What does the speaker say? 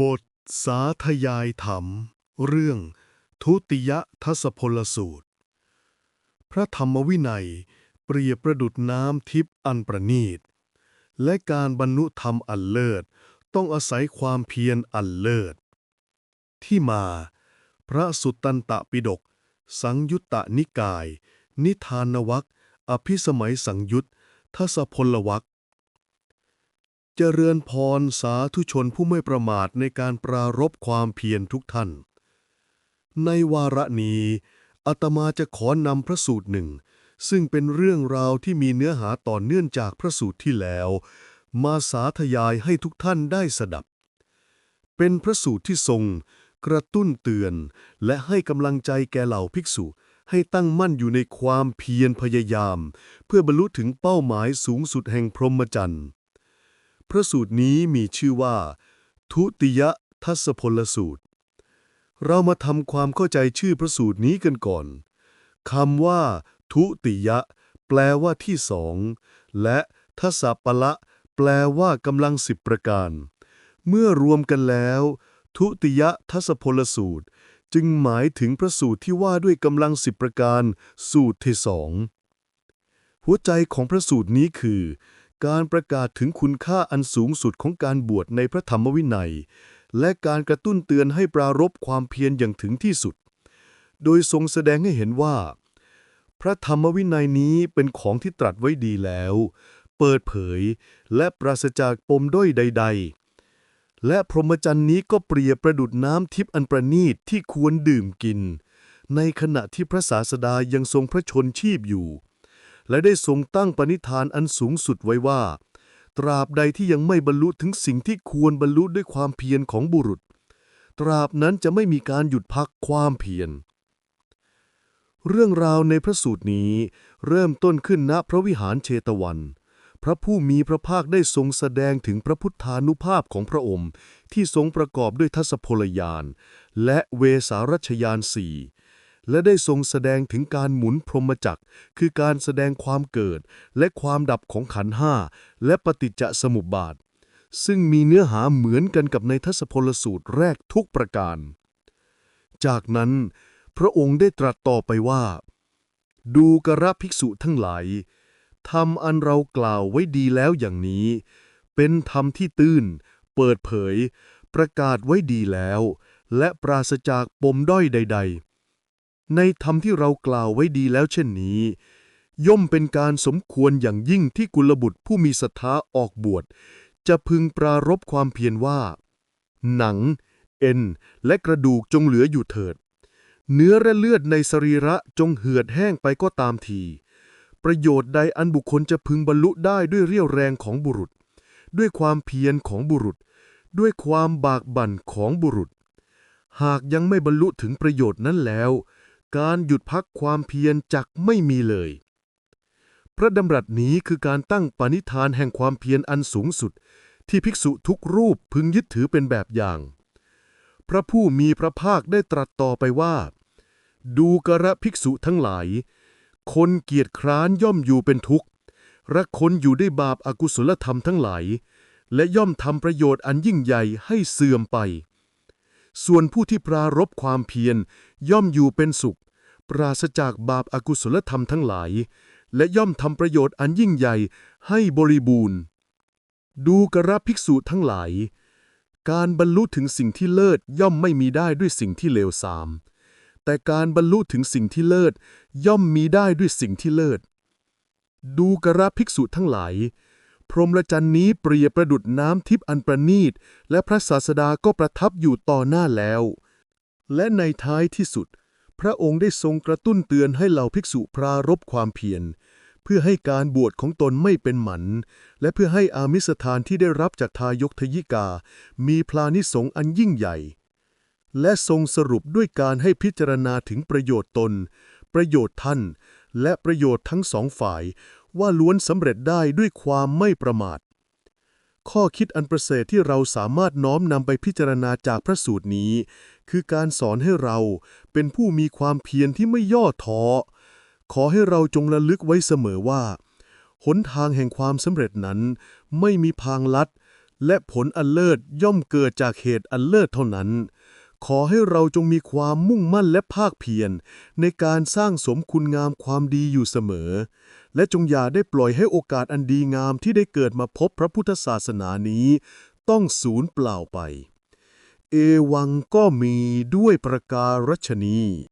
บทสาธยายธรรม เรื่อง ทุติยทัศพลสูตร พระธรรมวินัย เปรียบประดุดน้ำทิพย์อันประณีต และการบรรลุธรรมอันเลิศ ต้องอาศัยความเพียรอันเลิศ ที่มา พระสุตตันตปิฎกสังยุตตนิกาย นิทานวักอภิสมัยสังยุตทัศพลวัก เจริญพรสาธุชนผู้ไม่ประมาทในการปรารบความเพียรทุกท่าน ในวาระนี้อาตมาจะขอนำพระสูตรหนึ่ง ซึ่งเป็นเรื่องราวที่มีเนื้อหาต่อเนื่องจากพระสูตรที่แล้ว มาสาธยายให้ทุกท่านได้สดับ เป็นพระสูตรที่ทรง กระตุ้นเตือน และให้กำลังใจแก่เหล่าภิกษุให้ตั้งมั่นอยู่ในความเพียรพยายาม เพื่อบรรลุถึงเป้าหมายสูงสุดแห่งพรหมจรรย์ พระสูตรนี้มีชื่อว่า ทุติยทัศพลสูตร เรามาทำความเข้าใจชื่อพระสูตรนี้กันก่อนคำว่า ทุติยะ แปลว่าที่สอง และทัศปละ แปลว่ากำลังสิบประการ เมื่อรวมกันแล้ว ทุติยทัศพลสูตร จึงหมายถึงพระสูตรที่ว่าด้วยกำลังสิบประการ สูตรที่สองหัวใจของพระสูตรนี้คือ การประกาศถึงคุณค่าอันสูงสุดของการบวชในพระธรรมวินัย และการกระตุ้นเตือนให้ปรารบความเพียรอย่างถึงที่สุด โดยทรงแสดงให้เห็นว่า พระธรรมวินัยนี้เป็นของที่ตรัสไว้ดีแล้ว เปิดเผยและปราศจากปมด้อยใด ๆ และพรหมจรรย์นี้ก็เปรียบประดุดน้ำทิพย์อันประณีตที่ควรดื่มกิน ในขณะที่พระศาสดายังทรงพระชนชีพอยู่ และได้ทรงตั้งปณิธานอันสูงสุดไว้ว่า ตราบใดที่ยังไม่บรรลุถึงสิ่งที่ควรบรรลุด้วยความเพียรของบุรุษ ตราบนั้นจะไม่มีการหยุดพักความเพียรเรื่องราวในพระสูตรนี้เริ่มต้นขึ้นณพระวิหารเชตวัน พระผู้มีพระภาคได้ทรงแสดงถึงพระพุทธานุภาพของพระองค์ ที่ทรงประกอบด้วยทัศพลยาน และเวสารัชยานสี่ และได้ทรงแสดงถึงการหมุนพรหมจักร คือการแสดงความเกิดและความดับของขันห้าและปฏิจจสมุปบาท ซึ่งมีเนื้อหาเหมือนกันกับในทัศพลสูตรแรกทุกประการ จากนั้น พระองค์ได้ตรัสต่อไปว่า ดูกระภิกษุทั้งหลายธรรมอันเรากล่าวไว้ดีแล้วอย่างนี้ เป็นธรรมที่ตื้น เปิดเผย ประกาศไว้ดีแล้ว และปราศจากปมด้อยใด ๆ ในธรรมที่เรากล่าวไว้ดีแล้วเช่นนี้ ย่อมเป็นการสมควรอย่างยิ่งที่กุลบุตรผู้มีศรัทธาออกบวช จะพึงปรารบความเพียรว่า หนัง เอ็น และกระดูกจงเหลืออยู่เถิด เนื้อและเลือดในสรีระจงเหือดแห้งไปก็ตามที ประโยชน์ใดอันบุคคลจะพึงบรรลุได้ด้วยเรี่ยวแรงของบุรุษ ด้วยความเพียรของบุรุษ ด้วยความบากบั่นของบุรุษ หากยังไม่บรรลุถึงประโยชน์นั้นแล้ว การหยุดพักความเพียรจักไม่มีเลย พระดำรัสนี้คือการตั้งปณิธานแห่งความเพียรอันสูงสุด ที่ภิกษุทุกรูปพึงยึดถือเป็นแบบอย่าง พระผู้มีพระภาคได้ตรัสต่อไปว่า ดูกระภิกษุทั้งหลาย คนเกียจคร้านย่อมอยู่เป็นทุกข์และคนอยู่ด้วยบาปอากุศลธรรมทั้งหลาย และย่อมทำประโยชน์อันยิ่งใหญ่ให้เสื่อมไป ส่วนผู้ที่ปรารบความเพียร ย่อมอยู่เป็นสุข ปราศจากบาปอากุศลธรรมทั้งหลาย และย่อมทำประโยชน์อันยิ่งใหญ่ให้บริบูรณ์ ดูกระภิกษุทั้งหลาย การบรรลุถึงสิ่งที่เลิศย่อมไม่มีได้ด้วยสิ่งที่เลวทราม แต่การบรรลุถึงสิ่งที่เลิศย่อมมีได้ด้วยสิ่งที่เลิศ ดูกระภิกษุทั้งหลาย พรหมจรรย์นี้เปรียบประดุดน้ำทิพย์อันประณีต และพระศาสดาก็ประทับอยู่ต่อหน้าแล้ว และในท้ายที่สุด พระองค์ได้ทรงกระตุ้นเตือนให้เหล่าภิกษุปรารบความเพียร เพื่อให้การบวชของตนไม่เป็นหมัน และเพื่อให้อามิสทานที่ได้รับจากทายกทยิกา มีพลานิสงอันยิ่งใหญ่ และทรงสรุปด้วยการให้พิจารณาถึงประโยชน์ตน ประโยชน์ท่าน และประโยชน์ทั้งสองฝ่าย ว่าล้วนสำเร็จได้ด้วยความไม่ประมาท ข้อคิดอันประเสริฐที่เราสามารถน้อมนำไปพิจารณาจากพระสูตรนี้ คือการสอนให้เราเป็นผู้มีความเพียรที่ไม่ย่อท้อ ขอให้เราจงระลึกไว้เสมอว่าหนทางแห่งความสำเร็จนั้น ไม่มีพางลัด และผลอันเลิศย่อมเกิดจากเหตุอันเลิศเท่านั้น ขอให้เราจงมีความมุ่งมั่นและภาคเพียรในการสร้างสมคุณงามความดีอยู่เสมอ และจงอย่าได้ปล่อยให้โอกาสอันดีงามที่ได้เกิดมาพบพระพุทธศาสนานี้ ต้องสูญเปล่าไป เอวังก็มีด้วยประการชนี